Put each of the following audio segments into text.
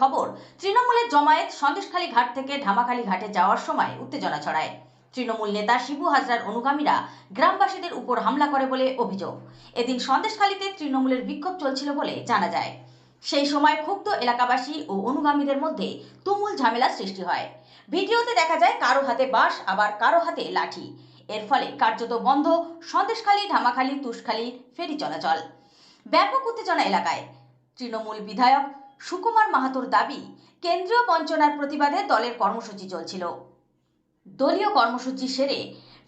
খবর, তৃণমূলের জমায়েত সন্দেশখালী ঘাট থেকে ধামাখালী ঘাটে যাওয়ার সময় উত্তেজনা ছড়ায়। তৃণমূল নেতা শিবু অনুগামীরা গ্রামবাসীদের উপর হামলা করে বলে অভিযোগ। এদিন সন্দেশখালীতে তৃণমূলের বিক্ষোভ চলছিল বলে জানা যায়। সেই সময় ক্ষুব্ধ এলাকাবাসী ও অনুগামীদের মধ্যে তুমুল ঝামেলা সৃষ্টি হয়। ভিডিওতে দেখা যায় কারও হাতে বাঁশ, আবার কারও হাতে লাঠি। এর ফলে কার্যত বন্ধ, সন্দেশখালী, ধামাখালী, তুষখালী ফেরি চলাচল। ব্যাপক উত্তেজনা এলাকায়। তৃণমূল বিধায়ক সুকুমার মাহাতোর দাবি, কেন্দ্রীয় বঞ্চনার প্রতিবাদে দলের কর্মসূচি চলছিল। দলীয় কর্মসূচি সেরে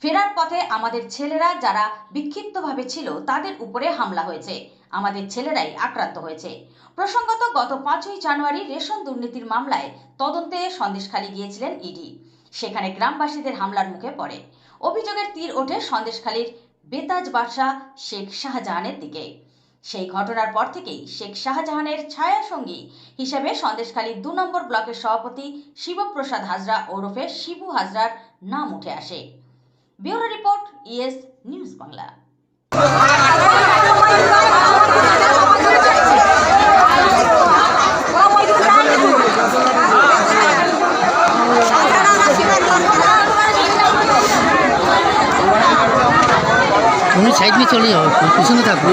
ফেরার পথে আমাদের ছেলেরা যারা বিক্ষিপ্তভাবে ছিল, তাদের উপরে হামলা হয়েছে। আমাদের ছেলেরাই আক্রান্ত হয়েছে। প্রসঙ্গত, গত পাঁচই জানুয়ারি রেশন দুর্নীতির মামলায় তদন্তে সন্দেশখালী গিয়েছিলেন ইডি সেখানে গ্রামবাসীদের হামলার মুখে পড়ে। অভিযোগের তীর ওঠে সন্দেশখালীর বেতাজ বাদশাহ শেখ শাহজাহানের দিকে। সেই ঘটনার পর থেকেই শেখ শাহজাহানের ছায়া সঙ্গী হিসেবে সন্দেশখালী দু নম্বর ব্লকের সভাপতি শিবপ্রসাদ হাজরা ওরফে শিবু হাজরার নাম উঠে আসে। Bureau report ES news Bangla. তুমি সাইড নিয়ে চলে যাও পিছনে থাকবে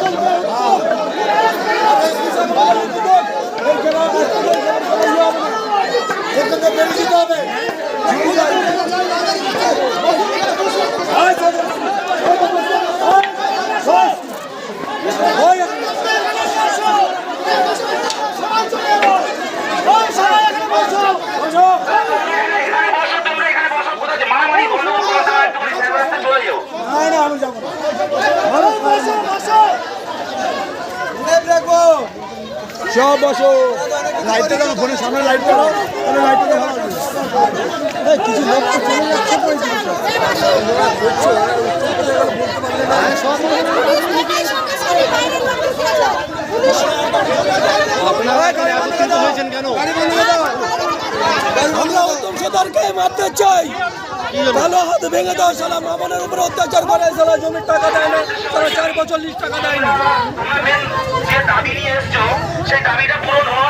সব বসো লাইটটা দেখো ফোনের সামনে লাইট করো তাহলে লাইটটা দেখো। কিছু লোক তো চলে যাচ্ছে। তো এই জিনিসটা। আপনারা এখানে একত্রিত হয়েছেন কেন? আমরা উত্তম সদরকে মারতে চাই। ভালো হাত ভেঙে দাও সালা মামনের উপর অত্যাচার করে সালা জমির টাকা দেয় না সালা চার বছর লিস্ট টাকা দেয় না। সেই দাবিটা পূরণ হওয়া